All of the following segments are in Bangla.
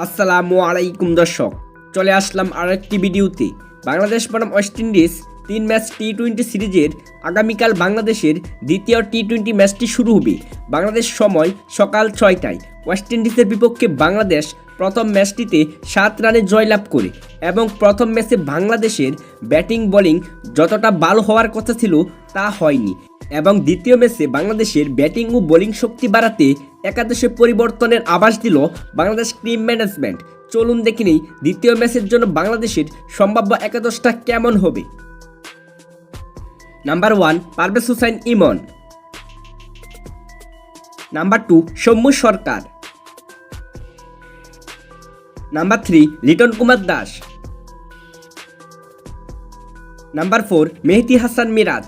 আসসালামু আলাইকুম দর্শক, চলে আসলাম আরেকটি ভিডিওতে। বাংলাদেশ বনাম ওয়েস্ট ইন্ডিজ তিন ম্যাচ টি টোয়েন্টি সিরিজের আগামীকাল বাংলাদেশের দ্বিতীয় টি টোয়েন্টি ম্যাচটি শুরু হবে। বাংলাদেশ সময় সকাল ছয়টায়। ওয়েস্ট ইন্ডিজের বিপক্ষে বাংলাদেশ প্রথম ম্যাচটিতে সাত রানে জয়লাভ করে এবং প্রথম ম্যাচে বাংলাদেশের ব্যাটিং বোলিং যতটা ভালো হওয়ার কথা ছিল তা হয়নি। এবং দ্বিতীয় ম্যাচে বাংলাদেশের ব্যাটিং ও বোলিং শক্তি বাড়াতে একাদশে পরিবর্তনের আভাস দিল বাংলাদেশ টিম ম্যানেজমেন্ট। চলুন দেখে নেই দ্বিতীয় ম্যাচের জন্য বাংলাদেশের সম্ভাব্য একাদশটা কেমন হবে। Number one, Parvez Hossain Emon. Number two, Soumya Sarkar. Number three, Litton Kumar Das. Number four, Mehidy Hasan Miraz.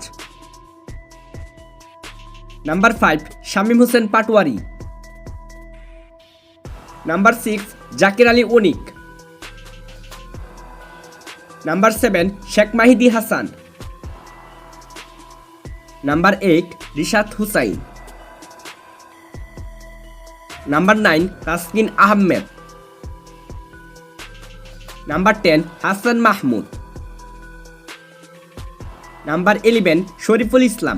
Number five Shamim Hossain Patwari number six Jaker Ali Anik number seven Sheikh Mahedi Hasan number eight Rishad Hossain number nine Taskin Ahmed number ten Hasan Mahmud number eleven Shoriful Islam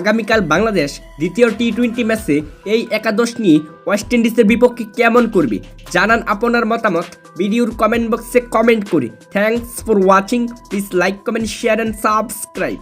আগামীকাল বাংলাদেশ দ্বিতীয় টি টোয়েন্টি ম্যাচে এই একাদশ নিয়ে ওয়েস্ট ইন্ডিজের বিপক্ষে কেমন করবে? জানান আপনার মতামত। ভিডিওর কমেন্ট বক্সে কমেন্ট করে। Thanks for watching please like comment share and subscribe